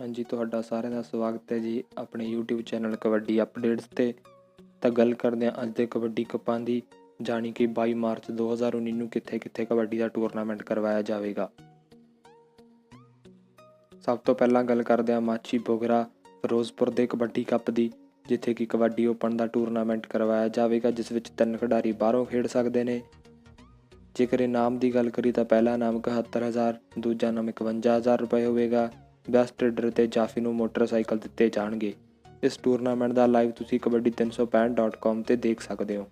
ਹਾਂਜੀ, ਤੁਹਾਡਾ ਸਾਰਿਆਂ ਦਾ ਸਵਾਗਤ ਹੈ ਜੀ ਆਪਣੇ YouTube ਚੈਨਲ ਕਬੱਡੀ ਅਪਡੇਟਸ ਤੇ। ਤਾਂ ਗੱਲ ਕਰਦੇ ਹਾਂ ਅੱਜ ਦੇ ਕਬੱਡੀ ਕੱਪਾਂ ਦੀ, ਜਾਣੀ ਕਿ 22 ਮਾਰਚ 2019 ਨੂੰ ਕਿੱਥੇ-ਕਿੱਥੇ ਕਬੱਡੀ ਦਾ ਟੂਰਨਾਮੈਂਟ ਕਰਵਾਇਆ ਜਾਵੇਗਾ। ਸਭ ਤੋਂ ਪਹਿਲਾਂ ਗੱਲ ਕਰਦੇ ਹਾਂ ਮਾਚੀ ਬੋਗਰਾ ਫਿਰੋਜ਼ਪੁਰ ਦੇ ਕਬੱਡੀ ਕੱਪ ਦੀ, ਜਿੱਥੇ ਕਿ ਕਬੱਡੀ ਓਪਨ ਦਾ ਟੂਰਨਾਮੈਂਟ ਕਰਵਾਇਆ ਜਾਵੇਗਾ, ਜਿਸ ਵਿੱਚ ਤਿੰਨ ਖਿਡਾਰੀ ਬਾਹਰੋਂ ਖੇਡ ਸਕਦੇ ਨੇ। ਜੇਕਰ ਇਨਾਮ ਦੀ ਗੱਲ ਕਰੀ ਤਾਂ ਪਹਿਲਾ ਇਨਾਮ 71000 ਦੂਜਾ ਇਨਾਮ 51000 ਰੁਪਏ ਹੋਵੇਗਾ। ਬੈਸਟ ਰੇਡਰ ਤੇ ਜਾਫੀ ਨੂੰ ਮੋਟਰਸਾਈਕਲ ਦਿੱਤੇ ਜਾਣਗੇ। ਇਸ ਟੂਰਨਾਮੈਂਟ ਦਾ ਲਾਈਵ ਤੁਸੀਂ kabaddi365.com ਤੇ ਦੇਖ ਸਕਦੇ ਹੋ।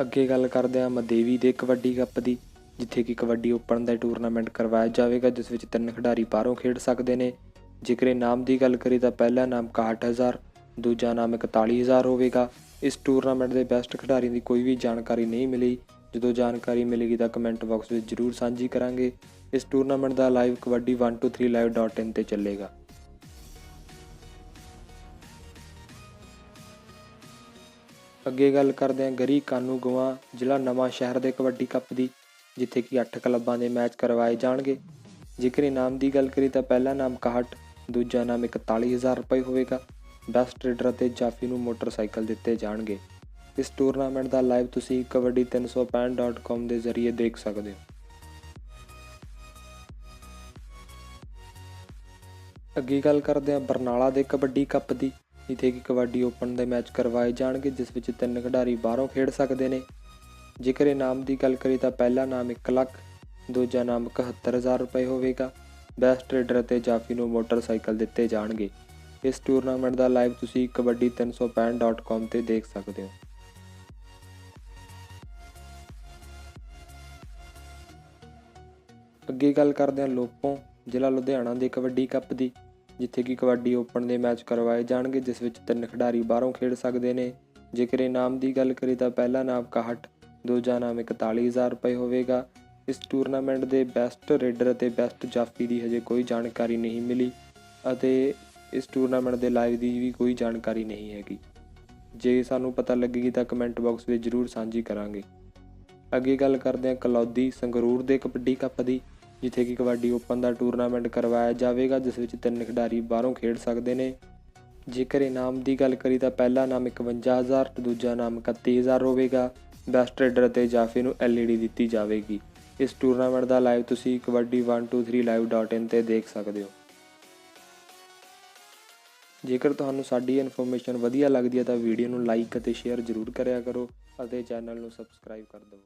ਅੱਗੇ ਗੱਲ ਕਰਦੇ ਹਾਂ ਮਦੇਵੀ ਦੇ ਕਬੱਡੀ ਕੱਪ ਦੀ, ਜਿੱਥੇ ਕਿ ਕਬੱਡੀ ਓਪਨ ਦਾ ਟੂਰਨਾਮੈਂਟ ਕਰਵਾਇਆ ਜਾਵੇਗਾ, ਜਿਸ ਵਿੱਚ ਤਿੰਨ ਖਿਡਾਰੀ ਬਾਹਰੋਂ ਖੇਡ ਸਕਦੇ ਨੇ। ਜੇਕਰ ਇਨਾਮ ਦੀ ਗੱਲ ਕਰੀ ਤਾਂ ਪਹਿਲਾ ਇਨਾਮ 61000 ਦੂਜਾ ਇਨਾਮ 41000 ਹੋਵੇਗਾ। ਇਸ ਟੂਰਨਾਮੈਂਟ ਦੇ ਬੈਸਟ ਖਿਡਾਰੀ ਦੀ ਕੋਈ ਵੀ ਜਾਣਕਾਰੀ ਨਹੀਂ ਮਿਲੀ। ਜਦੋਂ ਜਾਣਕਾਰੀ ਮਿਲੇਗੀ ਤਾਂ ਕਮੈਂਟ ਬਾਕਸ ਵਿੱਚ ਜਰੂਰ ਸਾਂਝੀ ਕਰਾਂਗੇ। ਇਸ ਟੂਰਨਾਮੈਂਟ ਦਾ ਲਾਈਵ ਕਬੱਡੀ 123live.in ਤੇ ਚੱਲੇਗਾ। ਅੱਗੇ ਗੱਲ ਕਰਦੇ ਹਾਂ ਗਰੀ ਕਾਨੂ ਗਵਾ, ਜ਼ਿਲ੍ਹਾ ਨਵਾਂ ਸ਼ਹਿਰ ਦੇ ਕਬੱਡੀ ਕੱਪ ਦੀ, ਜਿੱਥੇ ਕਿ 8 ਕਲੱਬਾਂ ਦੇ ਮੈਚ ਕਰਵਾਏ ਜਾਣਗੇ। ਜੇਕਰ ਇਨਾਮ ਦੀ ਗੱਲ ਕਰੀ ਤਾਂ ਪਹਿਲਾ ਨਾਮ 61 ਦੂਜਾ ਨਾਮ 41000 ਰੁਪਏ ਹੋਵੇਗਾ। ਬੈਸਟ ਰੇਡਰ ਅਤੇ ਜਾਫੀ ਨੂੰ ਮੋਟਰਸਾਈਕਲ ਦਿੱਤੇ ਜਾਣਗੇ। ਇਸ ਟੂਰਨਾਮੈਂਟ ਦਾ ਲਾਈਵ ਤੁਸੀਂ kabaddi365.com ਦੇ ਜ਼ਰੀਏ ਦੇਖ ਸਕਦੇ ਹੋ। ਅੱਗੇ ਗੱਲ ਕਰਦੇ ਹਾਂ ਬਰਨਾਲਾ ਦੇ ਕਬੱਡੀ ਕੱਪ ਦੀ, ਜਿੱਥੇ ਕਿ ਕਬੱਡੀ ਓਪਨ ਦੇ ਮੈਚ ਕਰਵਾਏ ਜਾਣਗੇ, ਜਿਸ ਵਿੱਚ ਤਿੰਨ ਖਿਡਾਰੀ ਬਾਹਰੋਂ ਖੇਡ ਸਕਦੇ ਨੇ। ਜੇਕਰ ਇਨਾਮ ਦੀ ਗੱਲ ਕਰੀ ਤਾਂ ਪਹਿਲਾ ਨਾਮ 1 ਲੱਖ, ਦੂਜਾ ਨਾਮ 71000 ਰੁਪਏ ਹੋਵੇਗਾ। ਬੈਸਟ ਰੇਡਰ ਅਤੇ ਜਾਫੀ ਨੂੰ ਮੋਟਰਸਾਈਕਲ ਦਿੱਤੇ ਜਾਣਗੇ। ਇਸ ਟੂਰਨਾਮੈਂਟ ਦਾ ਲਾਈਵ ਤੁਸੀਂ kabaddi365.com ਤੇ ਦੇਖ ਸਕਦੇ ਹੋ। ਅੱਗੇ ਗੱਲ ਕਰਦੇ ਹਾਂ ਲੋਪੋਂ, ਜ਼ਿਲ੍ਹਾ ਲੁਧਿਆਣਾ ਦੇ ਕਬੱਡੀ ਕੱਪ ਦੀ, ਜਿੱਥੇ ਕਿ ਕਬੱਡੀ ਓਪਨ ਦੇ ਮੈਚ ਕਰਵਾਏ ਜਾਣਗੇ, ਜਿਸ ਵਿੱਚ ਤਿੰਨ ਖਿਡਾਰੀ ਬਾਹਰੋਂ ਖੇਡ ਸਕਦੇ ਨੇ। ਜੇਕਰ ਇਨਾਮ ਦੀ ਗੱਲ ਕਰੀ ਤਾਂ ਪਹਿਲਾ ਨਾਮ 61 ਦੂਜਾ ਨਾਮ 41000 ਰੁਪਏ ਹੋਵੇਗਾ। ਇਸ ਟੂਰਨਾਮੈਂਟ ਦੇ ਬੈਸਟ ਰੇਡਰ ਅਤੇ ਬੈਸਟ ਜਾਫੀ ਦੀ ਹਜੇ ਕੋਈ ਜਾਣਕਾਰੀ ਨਹੀਂ ਮਿਲੀ ਅਤੇ ਇਸ ਟੂਰਨਾਮੈਂਟ ਦੇ ਲਾਈਵ ਦੀ ਵੀ ਕੋਈ ਜਾਣਕਾਰੀ ਨਹੀਂ ਹੈਗੀ। ਜੇ ਸਾਨੂੰ ਪਤਾ ਲੱਗੇਗੀ ਤਾਂ ਕਮੈਂਟ ਬਾਕਸ ਵਿੱਚ ਜਰੂਰ ਸਾਂਝੀ ਕਰਾਂਗੇ। ਅੱਗੇ ਗੱਲ ਕਰਦੇ ਹਾਂ ਕਲੌਦੀ ਸੰਗਰੂਰ ਦੇ ਕਬੱਡੀ ਕੱਪ ਦੀ ਜਿੱਥੇ ਕਿ ਕਬੱਡੀ ਓਪਨ ਦਾ ਟੂਰਨਾਮੈਂਟ ਕਰਵਾਇਆ ਜਾਵੇਗਾ, ਜਿਸ ਵਿੱਚ ਤਿੰਨ ਖਿਡਾਰੀ ਬਾਹਰੋਂ ਖੇਡ ਸਕਦੇ ਨੇ। ਜੇਕਰ ਇਨਾਮ ਦੀ ਗੱਲ ਕਰੀ ਤਾਂ ਪਹਿਲਾ ਨਾਮ 51000 ਤੇ ਦੂਜਾ ਨਾਮ 31000 ਹੋਵੇਗਾ। ਬੈਸਟ ਰੇਡਰ ਅਤੇ ਜਾਫੀ ਨੂੰ LED ਦਿੱਤੀ ਜਾਵੇਗੀ। ਇਸ ਟੂਰਨਾਮੈਂਟ ਦਾ ਲਾਈਵ ਤੁਸੀਂ kabaddi123live.in ਤੇ ਦੇਖ ਸਕਦੇ ਹੋ। ਜੇਕਰ ਤੁਹਾਨੂੰ ਸਾਡੀ ਇਨਫੋਰਮੇਸ਼ਨ ਵਧੀਆ ਲੱਗਦੀ ਹੈ ਤਾਂ ਵੀਡੀਓ ਨੂੰ ਲਾਈਕ ਅਤੇ ਸ਼ੇਅਰ ਜ਼ਰੂਰ ਕਰਿਆ ਕਰੋ ਅਤੇ ਚੈਨਲ ਨੂੰ ਸਬਸਕ੍ਰਾਈਬ ਕਰ ਦਿਓ।